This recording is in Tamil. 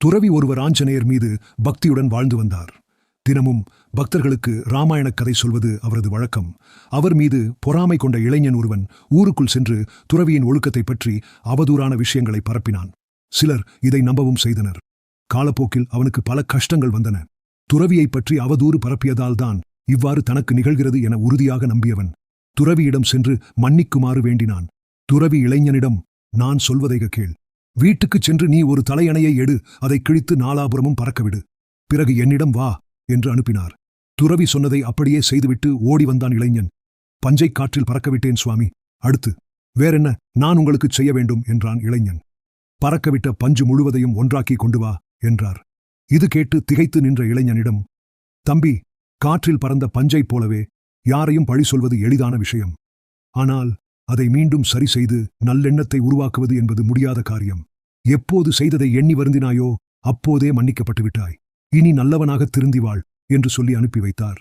துறவி ஒருவர் ஆஞ்சநேயர் மீது பக்தியுடன் வாழ்ந்து வந்தார். தினமும் பக்தர்களுக்கு ராமாயணக் கதை சொல்வது அவரது வழக்கம். அவர் மீது பொறாமை கொண்ட இளைஞன் ஒருவன் ஊருக்குள் சென்று துறவியின் ஒழுக்கத்தைப் பற்றி அவதூறான விஷயங்களை பரப்பினான். சிலர் இதை நம்பவும் செய்தனர். காலப்போக்கில் அவனுக்கு பல கஷ்டங்கள் வந்தன. துறவியைப் பற்றி அவதூறு பரப்பியதால்தான் இவ்வாறு தனக்கு நிகழ்கிறது என உறுதியாக நம்பியவன் துறவியிடம் சென்று மன்னிக்குமாறு வேண்டினான். துறவி இளைஞனிடம் நான் சொல்வதை கேள். வீட்டுக்குச் சென்று நீ ஒரு தலையணையை எடு அதை கிழித்து நாலாபுரமும் பறக்கவிடு. பிறகு என்னிடம் வா என்று அனுப்பினார். துறவி சொன்னதை அப்படியே செய்துவிட்டு ஓடி வந்தான் இளைஞன். பஞ்சைக் காற்றில் பறக்கவிட்டேன் சுவாமி. அடுத்து வேறென்ன? நான் உங்களுக்குச் செய்ய வேண்டும் என்றான் இளைஞன். பறக்கவிட்ட பஞ்சு முழுவதையும் ஒன்றாக்கி கொண்டு வா என்றார். இது கேட்டு திகைத்து நின்ற இளைஞனிடம் தம்பி காற்றில் பறந்த பஞ்சைப் போலவே யாரையும் பழி சொல்வது எளிதான விஷயம். ஆனால் அதை மீண்டும் சரி செய்து நல்லெண்ணத்தை உருவாக்குவது என்பது முடியாத காரியம். எப்போது செய்ததை எண்ணி வருந்தினாயோ அப்போதே மன்னிக்கப்பட்டு விட்டாய். இனி நல்லவனாக திருந்தி வாழ் என்று சொல்லி அனுப்பி வைத்தார்.